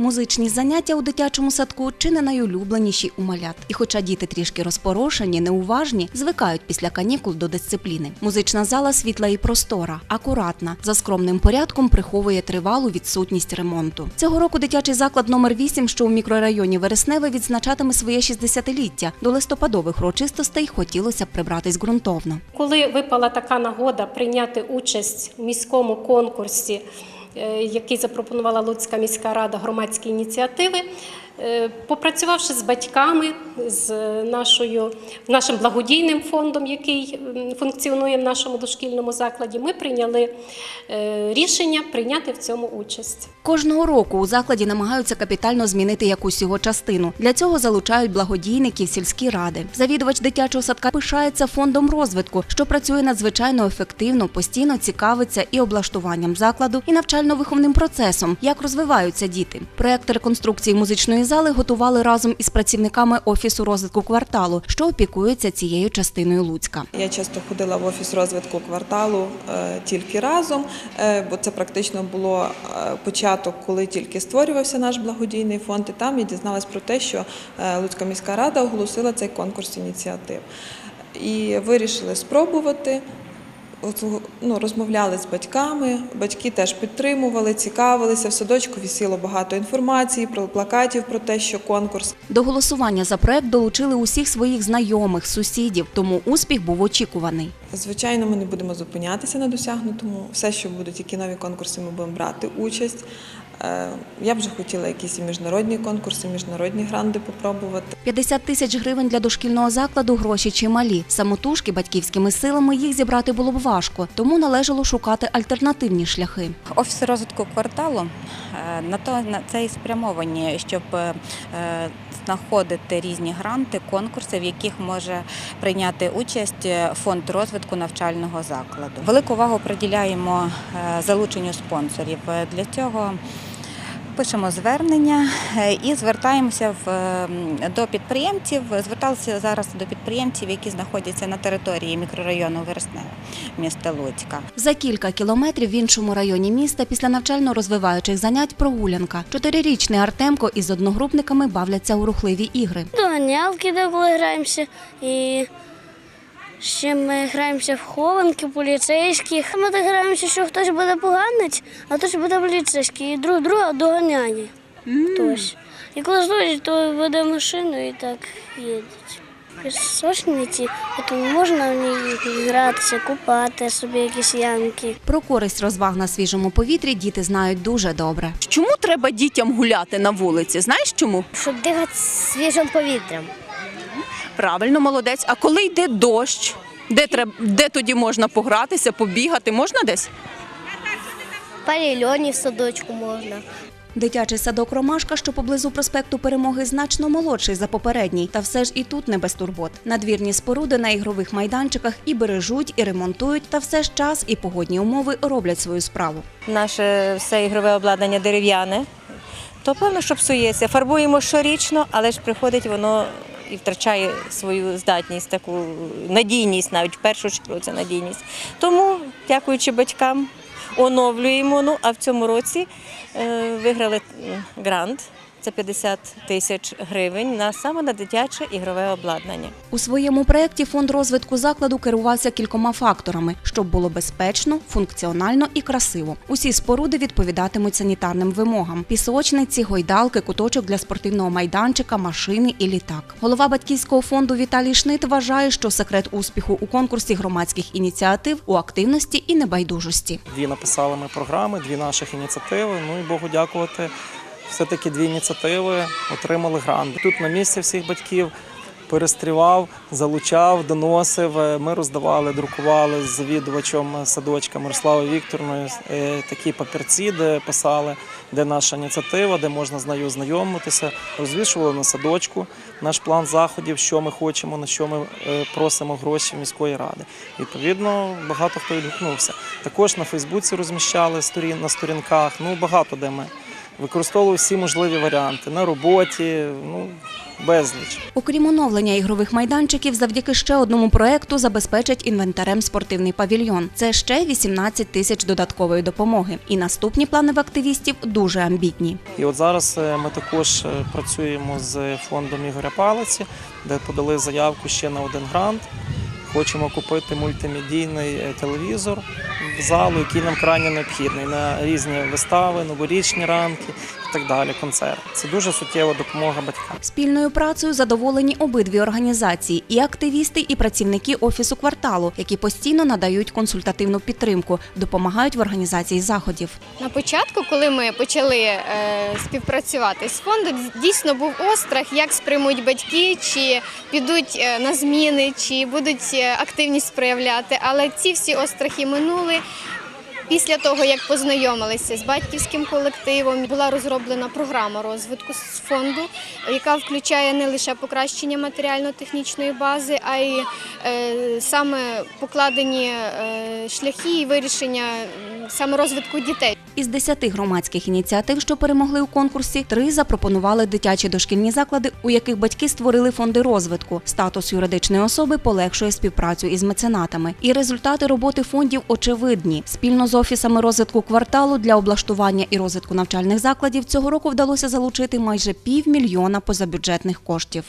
Музичні заняття у дитячому садку чи не найулюбленіші у малят. І хоча діти трішки розпорошені, неуважні, звикають після канікул до дисципліни. Музична зала світла і простора, акуратна, за скромним порядком приховує тривалу відсутність ремонту. Цього року дитячий заклад номер 8, що у мікрорайоні Вересневе, відзначатиме своє 60-ліття. До листопадових урочистостей хотілося б прибратись ґрунтовно. Коли випала така нагода прийняти участь у міському конкурсі, який запропонувала Луцька міська рада громадські ініціативи, е, попрацювавши з батьками, з нашою, нашим благодійним фондом, який функціонує в нашому дошкільному закладі, ми прийняли е, рішення прийняти в цьому участь. Кожного року у закладі намагаються капітально змінити якусь його частину. Для цього залучають благодійників сільські ради. Завідувач дитячого садка пишається фондом розвитку, що працює надзвичайно ефективно, постійно цікавиться і облаштуванням закладу, і навчально-виховним процесом, як розвиваються діти. Проект реконструкції музичної зали готували разом із працівниками офісу розвитку кварталу, що опікується цією частиною Луцька. Я часто ходила в офіс розвитку кварталу е, тільки разом, е, бо це практично було е, початок, коли тільки створювався наш благодійний фонд. І там я дізналась про те, що Луцька міська рада оголосила цей конкурс ініціатив. І вирішили спробувати. Ну, розмовляли з батьками, батьки теж підтримували, цікавилися. В садочку вісіло багато інформації, про плакатів про те, що конкурс. До голосування за проект долучили усіх своїх знайомих, сусідів, тому успіх був очікуваний. Звичайно, ми не будемо зупинятися на досягнутому. Все, що будуть які нові конкурси, ми будемо брати участь. Е, Я б вже хотіла якісь і міжнародні конкурси, міжнародні гранди попробувати. 50 тисяч гривень для дошкільного закладу гроші чималі. Самотужки батьківськими силами їх зібрати було б важко, тому належало шукати альтернативні шляхи. Офіс розвитку кварталу е, на то на це і спрямовані, щоб е, знаходити різні гранти, конкурси, в яких може прийняти участь фонд розвитку навчального закладу. Велику увагу приділяємо залученню спонсорів. Для цього Пишемо звернення е, і звертаємося в, до підприємців. Зверталися зараз до підприємців, які знаходяться на території мікрорайону Вересневе міста Луцька. За кілька кілометрів в іншому районі міста після навчально-розвиваючих занять прогулянка. Чотирирічний Артемко із одногрупниками бавляться у рухливі ігри. Доганялки деколи граємося і ще ми граємося в хованки, поліцейських. Ми так граємося, що хтось буде поганець, а хтось буде поліцейський і друг друга доганяє. Хтось. І коли зловить, то веде машину і так їдуть. Пісочниці, тому можна в ній гратися, купати собі якісь ямки. Про користь розваг на свіжому повітрі діти знають дуже добре. Чому треба дітям гуляти на вулиці? Знаєш чому? Щоб дихати свіжим повітрям. Правильно, молодець. А коли йде дощ, де треба, де тоді можна погратися, побігати? Можна десь? Палільоні в садочку можна. Дитячий садок Ромашка, що поблизу проспекту Перемоги, значно молодший за попередній, та все ж і тут не без турбот. Надвірні споруди на ігрових майданчиках і бережуть, і ремонтують, та все ж час і погодні умови роблять свою справу. Наше все ігрове обладнання дерев'яне, то певно, що псується. Фарбуємо щорічно, але ж приходить воно і втрачає свою здатність, таку надійність, навіть в першу чергу це надійність. Тому, дякуючи батькам, оновлюємо. Ну а в цьому році е, виграли грант. Це 50 тисяч гривень на саме на дитяче ігрове обладнання. У своєму проєкті фонд розвитку закладу керувався кількома факторами, щоб було безпечно, функціонально і красиво. Усі споруди відповідатимуть санітарним вимогам: пісочниці, гойдалки, куточок для спортивного майданчика, машини і літак. Голова батьківського фонду Віталій Шнит вважає, що секрет успіху у конкурсі громадських ініціатив у активності і небайдужості. Дві написали ми програми, дві наших ініціативи. Ну і Богу дякувати. Все-таки дві ініціативи отримали грант. Тут на місці всіх батьків перестрівав, залучав, доносив. Е, Ми роздавали, друкували з завідувачем садочка Мирославою Вікторовною е, такі папірці, де писали, де наша ініціатива, де можна з нею знайомитися. Розвішували на садочку наш план заходів, що ми хочемо, на що ми е, просимо гроші міської ради. Відповідно, багато хто відгукнувся. Також на Фейсбуці розміщали на сторінках. Ну багато де ми Використовували всі можливі варіанти на роботі, ну безліч. Окрім оновлення ігрових майданчиків, завдяки ще одному проекту забезпечать інвентарем спортивний павільйон. Це ще 18 тисяч додаткової допомоги. І наступні плани в активістів дуже амбітні. І от зараз е, ми також е, працюємо з фондом Ігоря Палиці, де подали заявку ще на один грант. Хочемо купити мультимедійний е, телевізор в залу, який нам крайне необхідний на різні вистави, новорічні ранки і так далі. Концерти. Це дуже суттєва допомога батькам. Спільною працею задоволені обидві організації і активісти, і працівники офісу кварталу, які постійно надають консультативну підтримку, допомагають в організації заходів. На початку, коли ми почали е, співпрацювати з фондом, дійсно був острах, як сприймуть батьки, чи підуть е, на зміни, чи будуть активність проявляти. Але ці всі острахи минули. Після того, як познайомилися з батьківським колективом, була розроблена програма розвитку з фонду, яка включає не лише покращення матеріально-технічної бази, а й е, саме покладені е, шляхи і вирішення саме розвитку дітей. Із десяти громадських ініціатив, що перемогли у конкурсі, три запропонували дитячі дошкільні заклади, у яких батьки створили фонди розвитку. Статус юридичної особи полегшує співпрацю із меценатами. І результати роботи фондів очевидні. Спільно з офісами розвитку кварталу для облаштування і розвитку навчальних закладів цього року вдалося залучити майже півмільйона позабюджетних коштів.